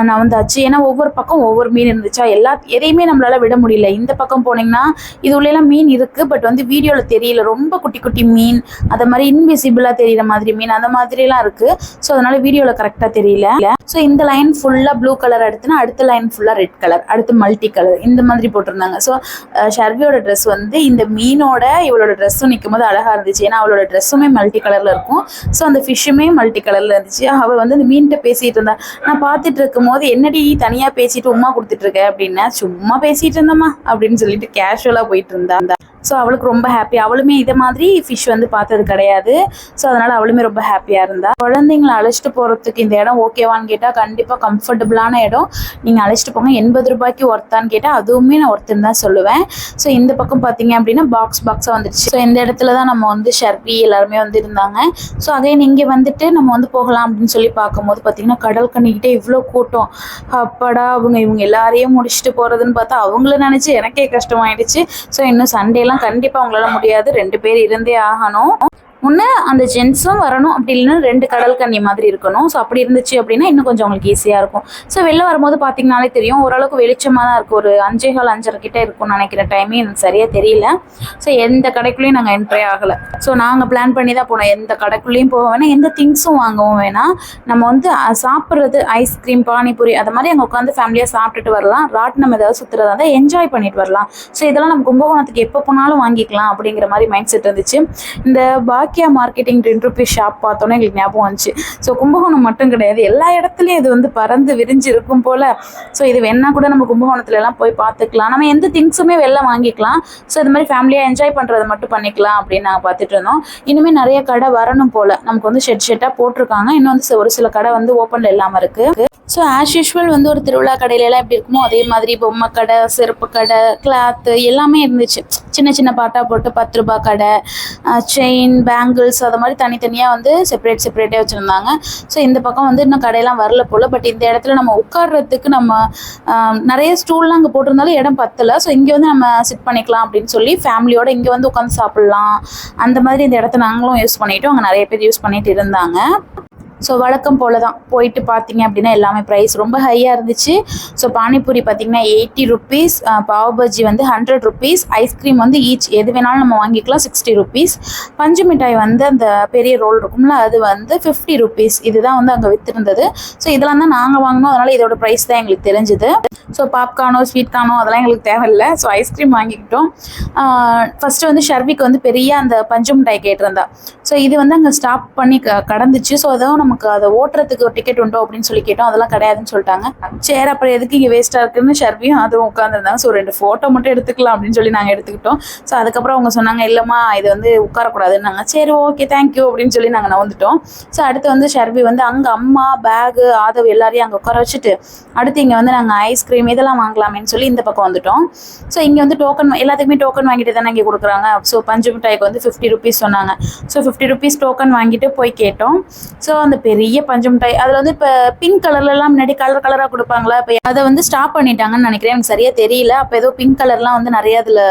நான் வந்தாச்சு. ஏன்னா ஒவ்வொரு பக்கம் ஒவ்வொரு மீன் இருந்துச்சா? எல்லா எதையுமே நம்மளால் விட முடியல. இந்த பக்கம் போனீங்கன்னா இது உள்ளெல்லாம் மீன் இருக்குது பட் வந்து வீடியோவில் தெரியல. ரொம்ப குட்டி குட்டி மீன். அதை மாதிரி இன்விசிபிளாக தெரியிற மாதிரி மீன். அந்த மாதிரிலாம் இருக்குது ஸோ அதனால் வீடியோவில் கரெக்டாக தெரியல. ஸோ இந்த லைன் ஃபுல்லாக ப்ளூ கலர் எடுத்துனா அடுத்த லைன் ஃபுல்லாக ரெட் கலர் அடுத்து மல்டி கலர் இந்த மாதிரி போட்டிருந்தாங்க. ஸோ ஷர்வியோட ட்ரெஸ் வந்து இந்த மீனோட இவளோட ட்ரெஸ்ஸும் நிற்கும் போது அழகாக இருந்துச்சு. ஏன்னா அவளோட ட்ரெஸ்ஸுமே மல்டி கலரில் இருக்கும். ஸோ அந்த ஃபிஷ்ஷுமே எல்லாமே மல்டி கலர்ல இருந்துச்சு. அவள் வந்து அந்த மீன்கிட்ட பேசிட்டு இருந்தா நான் பார்த்துட்டு இருக்கும் போது என்னடி தனியா பேசிட்டு உமா கொடுத்துட்டு இருக்க அப்படின்னா சும்மா பேசிட்டு இருந்தம்மா அப்படின்னு சொல்லிட்டு கேஷுவலா போயிட்டு இருந்தா. ஸோ அவளுக்கு ரொம்ப ஹாப்பி அவளுமே இதை மாதிரி ஃபிஷ் வந்து பார்த்தது கிடையாது. ஸோ அதனால் அவளுமே ரொம்ப ஹாப்பியாக இருந்தா. குழந்தைங்களை அழைச்சிட்டு போகிறதுக்கு இந்த இடம் ஓகேவான்னு கேட்டால் கண்டிப்பாக கம்ஃபர்டபுளான இடம். நீங்கள் அழைச்சிட்டு போங்க. எண்பது ரூபாய்க்கு ஒர்த்தான்னு கேட்டால் அதுவுமே நான் ஒருத்தன் தான் சொல்லுவேன். ஸோ இந்த பக்கம் பார்த்தீங்க அப்படின்னா பாக்ஸ் பாக்ஸாக வந்துடுச்சு ஸோ இந்த இடத்துல தான் நம்ம வந்து ஷர்பி எல்லாருமே வந்து இருந்தாங்க. ஸோ அகைன் இங்கே வந்துட்டு நம்ம வந்து போகலாம் அப்படின்னு சொல்லி பார்க்கும்போது பார்த்தீங்கன்னா கடல் கண்ணிக்கிட்டே இவ்வளோ கூட்டம். அப்பாடா அவங்க இவங்க எல்லாரையும் முடிச்சுட்டு போகிறதுன்னு பார்த்தா அவங்கள நினச்சி எனக்கே கஷ்டமாயிடுச்சு. ஸோ இன்னும் சண்டேலாம் அதெல்லாம் கண்டிப்பாக அவங்களால முடியாது. ரெண்டு பேர் இருந்தே ஆகணும். ஒன்று அந்த ஜென்ஸும் வரணும். அப்படி இல்லைன்னா ரெண்டு கடல் கண்ணி மாதிரி இருக்கணும். ஸோ அப்படி இருந்துச்சு அப்படின்னா இன்னும் கொஞ்சம் அவங்களுக்கு ஈஸியாக இருக்கும். ஸோ வெளில வரும்போது பார்த்தீங்கனாலே தெரியும். ஓரளவுக்கு வெளிச்சமாக தான் இருக்கும் ஒரு அஞ்சே கால் அஞ்சரை கிட்டே இருக்கும்னு நினைக்கிற டைமே எனக்கு சரியாக தெரியல. ஸோ எந்த கடைக்குள்ளேயும் நாங்கள் என்ட்ரே ஆகலை. ஸோ நாங்கள் பிளான் பண்ணி தான் போனோம். எந்த கடைக்குள்ளேயும் போக வேணாம். எந்த திங்ஸும் வாங்கவும் வேணாம். நம்ம வந்து சாப்பிட்றது ஐஸ்கிரீம் பானிபூரி அது மாதிரி அங்கே உட்காந்து ஃபேமிலியாக சாப்பிட்டுட்டு வரலாம். ராட்டினம் ஏதாவது சுற்றுறதா இருந்தால் என்ஜாய் பண்ணிட்டு வரலாம். ஸோ இதெல்லாம் நம்ம கும்பகோணத்துக்கு எப்போ போனாலும் வாங்கிக்கலாம் அப்படிங்கிற மாதிரி மைண்ட் செட் இருந்துச்சு. இந்த பாக்கி பாக்கியா மார்க்கெட்டிங் டென் ருபீஸ் ஷாப் பார்த்தோன்னே எங்களுக்கு ஞாபகம் வந்துச்சு. ஸோ கும்பகோணம் மட்டும் கிடையாது. எல்லா இடத்துலையும் இது வந்து பறந்து விரிஞ்சு இருக்கும் போல். ஸோ இது வேணா கூட நம்ம கும்பகோணத்துல எல்லாம் போய் பார்த்துக்கலாம். நம்ம எந்த திங்ஸுமே வெளில வாங்கிக்கலாம். ஸோ இது மாதிரி ஃபேமிலியாக என்ஜாய் பண்ணுறது மட்டும் பண்ணிக்கலாம் அப்படின்னு நாங்கள் பார்த்துட்டு இருந்தோம். இனிமேல் நிறைய கடை வரணும் போல். நமக்கு வந்து ஷெட் ஷெட்டாக போட்டிருக்காங்க. இன்னும் வந்து ஒரு சில கடை வந்து ஓப்பனில் இல்லாமல் இருக்குது ஸோ ஆஸ் யூஷுவல் வந்து ஒரு திருவிழா கடையிலலாம் எப்படி இருக்குமோ அதே மாதிரி பொம்மை கடை செருப்பு கடை கிளாத்து எல்லாமே இருந்துச்சு. சின்ன சின்ன பாட்டாக போட்டு பத்து ரூபா கடை செயின் பேங்கிள்ஸ் அது மாதிரி தனித்தனியாக வந்து செப்பரேட் செப்பரேட்டே வச்சுருந்தாங்க. ஸோ இந்த பக்கம் வந்து இன்னும் கடையெல்லாம் வரல போல். பட் இந்த இடத்துல நம்ம உட்கார்றதுக்கு நம்ம நிறைய ஸ்டூல்லாம் அங்கே போட்டிருந்தாலும் இடம் பத்தலை. ஸோ இங்கே வந்து நம்ம சிட் பண்ணிக்கலாம் அப்படின்னு சொல்லி ஃபேமிலியோட இங்கே வந்து உட்காந்து சாப்பிட்லாம். அந்த மாதிரி இந்த இடத்த நாங்களும் யூஸ் பண்ணிட்டோம். அங்கே நிறைய பேர் யூஸ் பண்ணிட்டு இருந்தாங்க. ஸோ வழக்கம் போல தான் போயிட்டு பார்த்தீங்க அப்படின்னா எல்லாமே ப்ரைஸ் ரொம்ப ஹையாக இருந்துச்சு. ஸோ பானிபூரி பார்த்தீங்கன்னா எயிட்டி ருபீஸ் பாவ் பஜ்ஜி வந்து ஹண்ட்ரட் ருபீஸ் ஐஸ்கிரீம் வந்து ஈச் எது வேணாலும் நம்ம வாங்கிக்கலாம் சிக்ஸ்டி ருபீஸ் பஞ்சு மிட்டாய் வந்து அந்த பெரிய ரோல் இருக்கும்ல அது வந்து ஃபிஃப்டி ருபீஸ் இதுதான் வந்து அங்கே விற்றுருந்தது ஸோ இதெல்லாம் தான் நாங்கள் வாங்கினோம். அதனால் இதோட ப்ரைஸ் தான் எங்களுக்கு தெரிஞ்சுது. ஸோ பாப்கார்னோ ஸ்வீட் கார்னோ அதெல்லாம் எங்களுக்கு தேவையில்லை. So ice cream வாங்கிக்கிட்டோம். ஃபஸ்ட்டு வந்து ஷர்விக்கு வந்து பெரிய அந்த பஞ்சு மிட்டாய் கேட்டிருந்தா. ஸோ இது வந்து அங்கே ஸ்டாப் பண்ணி க கடந்துச்சு. ஸோ அதுவும் நமக்கு அதை ஓட்டுறதுக்கு ஒரு டிக்கெட் உண்டோ அப்படின்னு சொல்லி கேட்டோம். அதெல்லாம் கிடையாதுன்னு சொல்லிட்டாங்க. சரி அப்புறம் எதுக்கு இங்கே வேஸ்ட்டாக இருக்குன்னு ஷர்வியும் அதுவும் உட்காந்துருந்தாங்க ஸோ ரெண்டு ஃபோட்டோ மட்டும் எடுத்துக்கலாம் அப்படின்னு சொல்லி நாங்கள் எடுத்துக்கிட்டோம். ஸோ அதுக்கப்புறம் அவங்க சொன்னாங்க இல்லைம்மா இது வந்து உட்காரக்கூடாதுன்னாங்க. சரி ஓகே தேங்க்யூ அப்படின்னு சொல்லி நாங்கள் நவந்துட்டோம். ஸோ அடுத்து வந்து ஷர்வி வந்து அங்கே அம்மா பேகு ஆதவ் எல்லாரையும் அங்கே உட்கார வச்சுட்டு அடுத்து இங்கே வந்து நாங்கள் ஐஸ்கிரீம் இதெல்லாம் வாங்கலாமேன்னு சொல்லி இந்த பக்கம் வந்துட்டோம். ஸோ இங்கே வந்து டோக்கன் எல்லாத்துக்குமே டோக்கன் வாங்கிட்டு தானே இங்கே கொடுக்குறாங்க. ஸோ பஞ்சு மிட்டாய்க்கு வந்து ஃபிஃப்டி ருபீஸ் சொன்னாங்க. ஸோ ஃபிஃப்டி ருபீஸ் டோக்கன் வாங்கிட்டு போய் கேட்டோம். ஸோ அந்த பெரிய பஞ்சு மிட்டாய். அதில் வந்து இப்போ பிங்க் கலர்லலாம் முன்னாடி கலர் கலராக கொடுப்பாங்களா? இப்போ அதை வந்து ஸ்டாப் பண்ணிட்டாங்கன்னு நினைக்கிறேன். எனக்கு சரியாக தெரியல. அப்போ ஏதோ பிங்க் கலர்லாம் வந்து நிறைய அதில்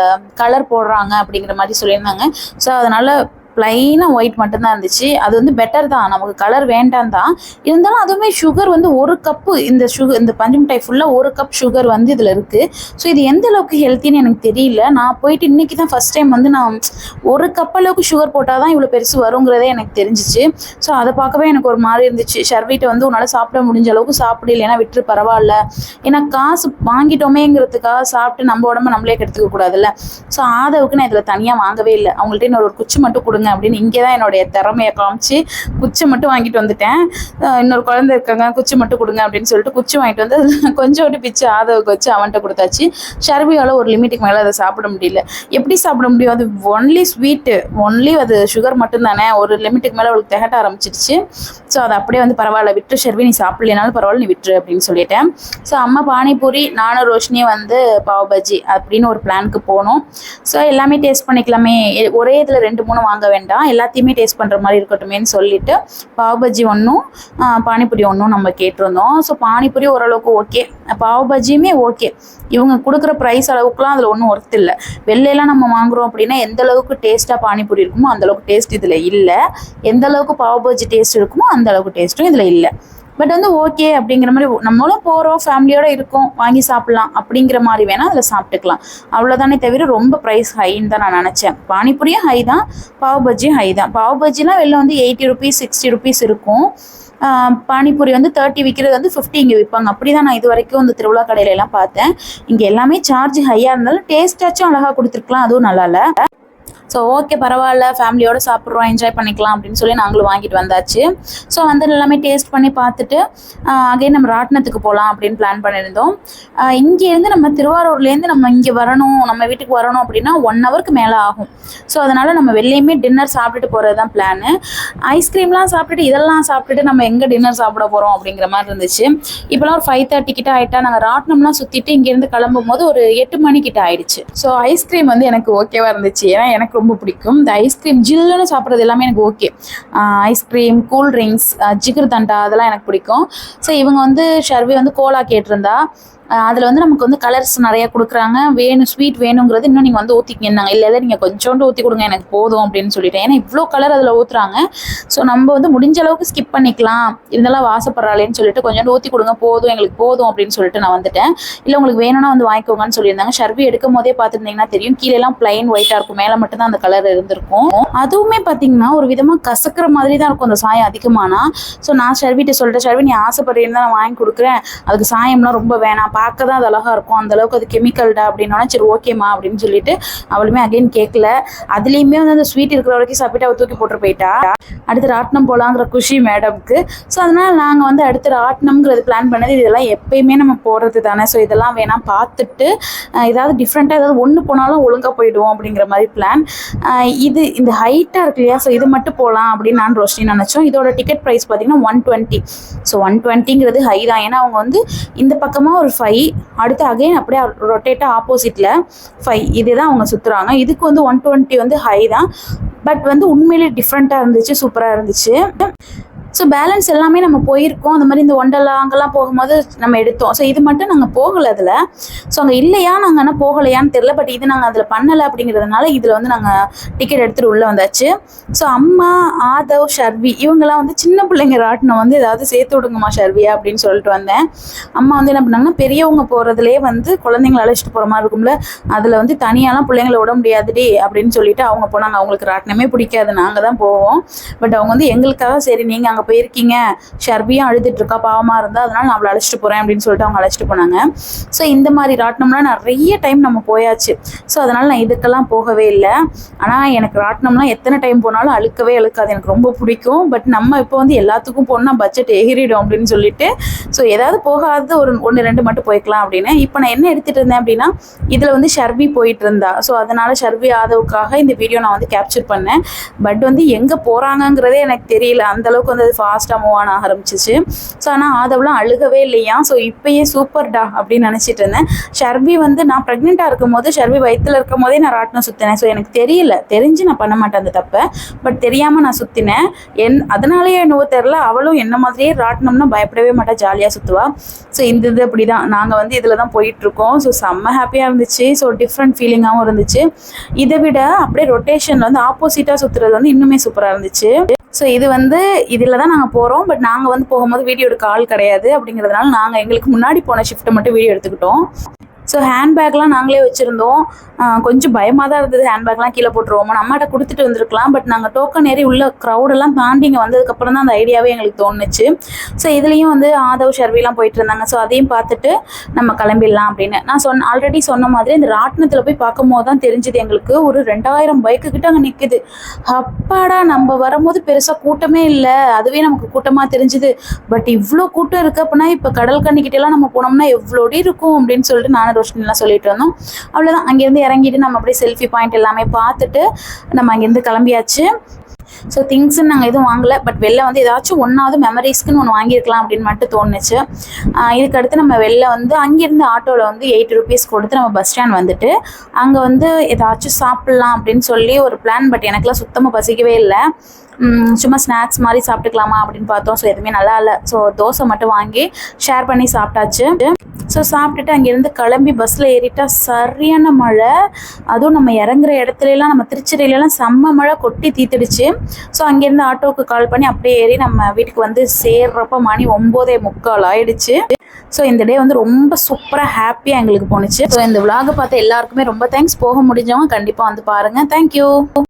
கலர் போடுறாங்க அப்படிங்கிற மாதிரி சொல்லியிருந்தாங்க. ஸோ அதனால் ப்ளைனாக ஒயிட் மட்டும்தான் இருந்துச்சு. அது வந்து பெட்டர் தான். நமக்கு கலர் வேண்டாம் தான் இருந்தாலும் அதுவுமே சுகர் வந்து ஒரு கப்பு இந்த சுகர் இந்த பஞ்சு மிட்டாய் ஃபுல்லாக ஒரு கப் சுகர் வந்து இதில் இருக்குது ஸோ இது எந்த அளவுக்கு ஹெல்த்தின்னு எனக்கு தெரியல. நான் போயிட்டு இன்றைக்கி தான் ஃபஸ்ட் டைம் வந்து நான் ஒரு கப் அளவுக்கு சுகர் போட்டால் தான் இவ்வளோ பெருசு வருங்கிறதே எனக்கு தெரிஞ்சிச்சு. ஸோ அதை பார்க்கவே எனக்கு ஒரு மாதிரி இருந்துச்சு. ஷர்வீட்டை வந்து உன்னால் சாப்பிட முடிஞ்ச அளவுக்கு சாப்பிடு இல்லைன்னா விட்டுரு பரவாயில்ல. ஏன்னா காசு வாங்கிட்டோமேங்கிறதுக்காக சாப்பிட்டு நம்ம உடம்ப நம்மளே கெடுத்துக்க கூடாதுல்ல. ஸோ ஆதவுக்கு நான் இதில் தனியாக வாங்கவே இல்லை. அவங்கள்ட்ட இன்னொரு குச்சி மட்டும் கொடுங்க அப்படின்னு இங்கே தான் என்னுடைய திறமையை காமிச்சு குச்சி மட்டும் வாங்கிட்டு வந்துட்டேன். இன்னொரு குழந்தை இருக்காங்க குச்சி மட்டும் கொடுங்க அப்படின்னு சொல்லிட்டு குச்சி வாங்கிட்டு வந்து கொஞ்சோண்டு பிச்சு ஆதவுக்கு வச்சு அவன்கிட்ட கொடுத்தாச்சு. ஷர்பியால் ஒரு லிமிட்டுக்கு மேலே அதை சாப்பிட முடியல. எப்படி சாப்பிட முடியும்? அது ஒன்லி ஸ்வீட்டு ஒன்லி அது சுகர் மட்டும்தானே? ஒரு லிமிட்டுக்கு மேலே அவளுக்கு திகட்ட ஆரம்பிச்சிருச்சு. ஸோ அதை அப்படியே வந்து பரவாயில்ல விட்டு ஷர்வி நீ சாப்பிட்லனாலும் பரவாயில்ல நீ விட்டுரு அப்படின்னு சொல்லிட்டேன். ஸோ அம்மா பானிபூரி நானும் ரோஷினியும் வந்து பாவ் பஜ்ஜி அப்படின்னு ஒரு பிளானுக்கு போனோம். ஸோ எல்லாமே டேஸ்ட் பண்ணிக்கலாமே. ஒரே இதில் ரெண்டு மூணு வாங்க வேண்டாம். எல்லாத்தையுமே டேஸ்ட் பண்ணுற மாதிரி இருக்கட்டுமேன்னு சொல்லிட்டு பாவ் பஜ்ஜி ஒன்றும் பானிபூரி ஒன்றும் நம்ம கேட்டிருந்தோம். ஸோ பானிபூரி ஓரளவுக்கு ஓகே பாவ் பஜ்ஜியுமே ஓகே இவங்க கொடுக்குற ப்ரைஸ் அளவுக்குலாம் அதில் ஒன்றும் ஒர்த் இல்லை. வெளிலலாம் நம்ம வாங்குறோம் அப்படின்னா எந்த அளவுக்கு டேஸ்ட்டாக பானிபூரி இருக்குமோ அந்தளவுக்கு டேஸ்ட் இதில் இல்லை. எந்த அளவுக்கு பாவ் பஜ்ஜி டேஸ்ட் இருக்குமோ அந்த அளவுக்கு டேஸ்ட்டும் இதில் இல்லை. பட் வந்து ஓகே அப்படிங்கிற மாதிரி நம்மளும் போகிறோம் ஃபேமிலியோட இருக்கோம் வாங்கி சாப்பிட்லாம் அப்படிங்கிற மாதிரி வேணால் அதில் சாப்பிட்டுக்கலாம். அவ்வளோதானே தவிர ரொம்ப ப்ரைஸ் ஹைன்னு தான் நான் நினச்சேன். பானிபூரியும் ஹை தான் பாவ் பஜ்ஜியும் ஹை தான். பாவ் பஜ்ஜிலாம் வெளில வந்து எயிட்டி ருபீஸ் சிக்ஸ்டி ருபீஸ் இருக்கும். பானிபூரி வந்து தேர்ட்டி விற்கிறது வந்து ஃபிஃப்டி இங்கே விற்பாங்க. அப்படி தான் நான் இது வரைக்கும் இந்த திருவிழா கடையில எல்லாம் பார்த்தேன். இங்கே எல்லாமே சார்ஜ் ஹையாக இருந்தாலும் டேஸ்ட்டாச்சும் அழகாக கொடுத்துருக்கலாம். அதுவும் நல்லா இல்லை. ஸோ ஓகே பரவாயில்ல ஃபேமிலியோடு சாப்பிட்றோம் என்ஜாய் பண்ணிக்கலாம் அப்படின்னு சொல்லி நாங்களும் வாங்கிட்டு வந்தாச்சு. ஸோ வந்து எல்லாமே டேஸ்ட் பண்ணி பார்த்துட்டு அகைன் நம்ம ராட்டினத்துக்கு போகலாம் அப்படின்னு பிளான் பண்ணியிருந்தோம். இங்கேருந்து நம்ம திருவாரூர்லேருந்து நம்ம இங்கே வரணும் நம்ம வீட்டுக்கு வரணும் அப்படின்னா ஒன் ஹவருக்கு மேலே ஆகும். ஸோ அதனால் நம்ம வெளிலையுமே டின்னர் சாப்பிட்டுட்டு போகிறது தான் பிளானு ஐஸ்கிரீம்லாம் சாப்பிட்டுட்டு இதெல்லாம் சாப்பிட்டுட்டு நம்ம எங்கே டின்னர் சாப்பிட போகிறோம் அப்படிங்கிற மாதிரி இருந்துச்சு. இப்போலாம் ஒரு ஃபைவ் தேர்ட்டி கிட்ட ஆகிட்டா நாங்கள் ராட்டினம்லாம் சுற்றிட்டு இங்கேருந்து கிளம்பும் போது ஒரு எட்டு மணி கிட்ட ஆயிடுச்சு ஸோ ஐஸ்கிரீம் வந்து எனக்கு ஓகேவாக இருந்துச்சு. ஏன்னா எனக்கு ரொம்ப பிடிக்கும். இந்த ஐஸ்கிரீம் ஜில்லுன்னு சாப்பிட்றது எல்லாமே எனக்கு okay ice cream cool drinks jigarthanda அதெல்லாம் எனக்கு பிடிக்கும். ஸோ இவங்க வந்து ஷர்வி வந்து கோலா கேட்டிருந்தா. அதில் வந்து நமக்கு வந்து கலர்ஸ் நிறையா கொடுக்குறாங்க. வேணும் ஸ்வீட் வேணுங்கிறது இன்னும் நீங்கள் வந்து ஊற்றிக்கிங்க இல்லை இல்லை நீங்கள் கொஞ்சோண்டு ஊற்றி கொடுங்க எனக்கு போதும் அப்படின்னு சொல்லிட்டேன். ஏன்னா இவ்வளோ கலர் அதில் ஊற்றுறாங்க ஸோ நம்ம வந்து முடிஞ்ச அளவுக்கு ஸ்கிப் பண்ணிக்கலாம். இருந்தாலும் வாசப்படுறாளேன்னு சொல்லிட்டு கொஞ்சோண்டு ஊற்றி கொடுங்க போதும் எங்களுக்கு போதும் அப்படின்னு சொல்லிட்டு நான் வந்துட்டேன். இல்லை உங்களுக்கு வேணும்னா வந்து வாங்கிக்கோங்கன்னு சொல்லியிருந்தாங்க. ஷர்வி எடுக்கும் போதே பார்த்துருந்தீங்கன்னா தெரியும். கீழேலாம் பிளைன் ஒயிட்டாக இருக்கும். மேலே மட்டும் தான் அந்த கலர் இருந்திருக்கும். அதுவுமே பார்த்தீங்கன்னா ஒரு விதமாக கசக்கிற மாதிரி தான் இருக்கும் அந்த சாயம் அதிகமானா. ஸோ நான் ஷர்விட்ட சொல்லிட்டேன் ஷர்வி நீ ஆசைப்படுறேன்னு தான் நான் வாங்கி கொடுக்குறேன். அதுக்கு சாயம்லாம் ரொம்ப வேணாம். பார்க்க தான் அது அழகா இருக்கும். அந்த அளவுக்கு அது கெமிக்கல்டா அப்படின்னா சரி ஓகேம்மா அப்படின்னு சொல்லிட்டு அவளுமே அகைன் கேட்கல அதுலேயுமே வந்து அந்த ஸ்வீட் இருக்கிற வரைக்கும் சாப்பிட்டு அவள் தூக்கி போட்டு போயிட்டா. அடுத்து ராட்டினம் போகலாங்கிற குஷி மேடம்க்கு ஸோ அதனால் நாங்கள் வந்து அடுத்து ராட்டினம்ங்கிறது பிளான் பண்ணது. இதெல்லாம் எப்பயுமே நம்ம போடுறது தானே. ஸோ இதெல்லாம் வேணாம். பார்த்துட்டு ஏதாவது டிஃப்ரெண்ட்டாக ஏதாவது ஒன்று போனாலும் ஒழுங்காக போயிடுவோம் அப்படிங்கிற மாதிரி பிளான் இது இந்த ஹைட்டாக இருக்கு இல்லையா? ஸோ இது மட்டும் போகலாம் அப்படின்னு நான் ரோஷினி நினச்சோம். இதோட டிக்கெட் ப்ரைஸ் பார்த்தீங்கன்னா ஒன் டுவெண்ட்டி ஸோ ஒன் டுவெண்ட்டிங்கிறது ஹை தான். ஏன்னா அவங்க வந்து இந்த பக்கமாக ஒரு ஃபைவ் அடுத்து அகைன் அப்படியே ரொட்டேட்டாக ஆப்போசிட்டில் ஃபைவ் இதுதான் அவங்க சுற்றுறாங்க இதுக்கு வந்து ஒன் டுவெண்ட்டி வந்து ஹை தான். பட் வந்து உண்மையிலே டிஃப்ரெண்ட்டாக இருந்துச்சு சூப்பராக இருந்துச்சு. ஸோ பேலன்ஸ் எல்லாமே நம்ம போயிருக்கோம். அந்த மாதிரி இந்த ஒண்டலா அங்கெல்லாம் போகும்போது நம்ம எடுத்தோம். ஸோ இது மட்டும் நாங்கள் போகலை அதில். ஸோ அங்கே இல்லையா? நாங்கள் ஆனால் போகலையான்னு தெரில பட் இது நாங்கள் அதில் பண்ணலை அப்படிங்கிறதுனால இதில் வந்து நாங்கள் டிக்கெட் எடுத்துகிட்டு உள்ளே வந்தாச்சு. ஸோ அம்மா ஆதவ் ஷர்வி இவங்கெல்லாம் வந்து சின்ன பிள்ளைங்க ராட்டினம் வந்து ஏதாவது சேர்த்து விடுங்கம்மா ஷர்வியா அப்படின்னு சொல்லிட்டு வந்தேன். அம்மா வந்து என்ன பண்ணாங்கன்னா பெரியவங்க போகிறதுலே வந்து குழந்தைங்கள அழைச்சிட்டு போகிற மாதிரி இருக்கும்ல. அதில் வந்து தனியாலாம் பிள்ளைங்கள விட முடியாதுடி அப்படின்னு சொல்லிட்டு அவங்க போனாங்க. அவங்களுக்கு ராட்டினமே பிடிக்காது. நாங்கள் தான் போவோம். பட் அவங்க வந்து எங்களுக்காக சரி நீங்கள் அங்கே போயிருக்கீங்க ஷர்பியும் அழுதுட்டு இருக்கா பாவமாக இருந்தால் அதனால் நான் அவளை அழைச்சிட்டு போகிறேன் அப்படின்னு சொல்லிட்டு அவங்க அழைச்சிட்டு போனாங்க. ஸோ இந்த மாதிரி ராட்டினம்லாம் நிறைய டைம் நம்ம போயாச்சு. ஸோ அதனால் நான் இதுக்கெல்லாம் போகவே இல்லை. ஆனால் எனக்கு ராட்டினம்லாம் எத்தனை டைம் போனாலும் அழுக்கவே அழுக்காது. எனக்கு ரொம்ப பிடிக்கும். பட் நம்ம இப்போ வந்து எல்லாத்துக்கும் போனால் பட்ஜெட் எகிரிடும் அப்படின்னு சொல்லிட்டு ஸோ ஏதாவது போகாத ஒரு ஒன்று ரெண்டு மட்டும் போய்க்கலாம் அப்படின்னு. இப்போ நான் என்ன எடுத்துகிட்டு இருந்தேன் அப்படின்னா இதில் வந்து ஷர்வி போயிட்டு இருந்தா. ஸோ அதனால் ஷர்வி ஆதவுக்காக இந்த வீடியோ நான் வந்து கேப்சர் பண்ணேன். பட் வந்து எங்கே போகிறாங்கங்கிறதே எனக்கு தெரியல. அந்தளவுக்கு வந்து அது ஃபாஸ்ட்டாக மூவ் ஆன ஆரம்பிச்சிச்சு. ஸோ ஆனால் ஆதவெலாம் அழுகவே இல்லையா? ஸோ இப்பயே சூப்பர்டா அப்படின்னு நினச்சிட்டு இருந்தேன். ஷர்வி வந்து நான் ப்ரெக்னெண்ட்டாக இருக்கும் போது ஷர்வி வயிற்றில் இருக்கும் போதே நான் ராட்டினம் சுற்றினேன் ஸோ எனக்கு தெரியல. தெரிஞ்சு நான் பண்ண மாட்டேன் அந்த தப்பை. பட் தெரியாமல் நான் சுற்றினேன் என் அதனாலேயே என்னவோ தெரில அவளும் என்ன மாதிரியே ராட்டினம்னா பயப்படவே மாட்டா. ஜாலியாக சுற்றுவா ஸோ இந்த இது அப்படி தான் நாங்கள் வந்து இதில் தான் போயிட்டுருக்கோம். ஸோ செம்ம ஹாப்பியாக இருந்துச்சு. ஸோ டிஃப்ரெண்ட் ஃபீலிங்காகவும் இருந்துச்சு. இதை விட அப்படியே ரொட்டேஷனில் வந்து ஆப்போசிட்டாக சுற்றுறது வந்து இன்னுமே சூப்பராக இருந்துச்சு. ஸோ இது வந்து இதில் தான் நாங்கள் போகிறோம் பட் நாங்கள் வந்து போகும்போது வீடியோ எடுக்க ஆள் கிடையாது. அப்படிங்கிறதுனால நாங்கள் எங்களுக்கு முன்னாடி போன ஷிஃப்ட்டை மட்டும் வீடியோ எடுத்துக்கிட்டோம். ஸோ ஹேண்ட்பேக்லாம் நாங்களே வச்சுருந்தோம். கொஞ்சம் பயமாக தான் இருந்தது. ஹேண்ட்பேக்லாம் கீழே போட்டுருவோம். நம்மகிட்ட கொடுத்துட்டு வந்திருக்கலாம். பட் நாங்கள் டோக்கன் ஏறி உள்ள க்ரௌடெல்லாம் தாண்டி இங்கே வந்ததுக்கப்புறம் தான் அந்த ஐடியாவே எங்களுக்கு தோணுச்சு. ஸோ இதுலேயும் வந்து ஆதவ் ஷர்விலாம் போயிட்டு இருந்தாங்க. ஸோ அதையும் பார்த்துட்டு நம்ம கிளம்பிடலாம் அப்படின்னு. நான் சொன்ன ஆல்ரெடி சொன்ன மாதிரி இந்த ராட்டினத்தில் போய் பார்க்கும் போது தான் தெரிஞ்சது எங்களுக்கு. ஒரு ரெண்டாயிரம் பைக்கு கிட்ட அங்கே நிற்குது அப்பாடா நம்ம வரும்போது பெருசாக கூட்டமே இல்லை. அதுவே நமக்கு கூட்டமாக தெரிஞ்சுது. பட் இவ்வளோ கூட்டம் இருக்கு அப்படின்னா இப்போ கடல் கண்ணிக்கிட்டலாம் நம்ம போனோம்னா எவ்வளோடி இருக்கும் அப்படின்னு சொல்லிட்டு நான் ரோஷன்லாம் சொல்லிட்டு இருந்தோம். அவ்வளோதான் அங்கேருந்து இறங்கிட்டு நம்ம அப்படியே செல்ஃபி பாயிண்ட் எல்லாமே பார்த்துட்டு நம்ம அங்கேருந்து கிளம்பியாச்சு. ஸோ திங்ஸ்ன்னு நாங்கள் எதுவும் வாங்கலை. பட் வெளில வந்து ஏதாச்சும் ஒன்றாவது மெமரிஸ்க்குன்னு ஒன்று வாங்கியிருக்கலாம் அப்படின்னு மட்டும் தோணுச்சு. இதுக்கடுத்து நம்ம வெளில வந்து அங்கேருந்து ஆட்டோவில் வந்து எயிட் ருபீஸ் கொடுத்து நம்ம பஸ் ஸ்டாண்ட் வந்துட்டு அங்கே வந்து ஏதாச்சும் சாப்பிட்லாம் அப்படின்னு சொல்லி ஒரு பிளான் பட் எனக்குலாம் சுத்தமாக பசிக்கவே இல்லை. சும்மா ஸ்நாக்ஸ் மாதிரி சாப்பிட்டுக்கலாமா அப்படின்னு பார்த்தோம். ஸோ எதுவுமே நல்லா இல்லை. ஸோ தோசை மட்டும் வாங்கி ஷேர் பண்ணி சாப்பிட்டாச்சு. ஸோ சாப்பிட்டுட்டு அங்கேருந்து கிளம்பி பஸ்ஸில் ஏறிட்டா சரியான மழை. அதுவும் நம்ம இறங்குற இடத்துலலாம் நம்ம திருச்சிரையிலலாம் செம்ம மழை கொட்டி தீத்துடுச்சு. ஸோ அங்கேருந்து ஆட்டோவுக்கு கால் பண்ணி அப்படியே ஏறி நம்ம வீட்டுக்கு வந்து சேர்றப்ப மணி ஒம்போதே முக்கால் ஆயிடுச்சு. ஸோ இந்த டே வந்து ரொம்ப சூப்பராக ஹாப்பியாக எங்களுக்கு போணுச்சு. ஸோ இந்த விலாக பார்த்த எல்லாருக்குமே ரொம்ப தேங்க்ஸ் போக முடிஞ்சவங்க கண்டிப்பாக வந்து பாருங்கள் தேங்க்யூ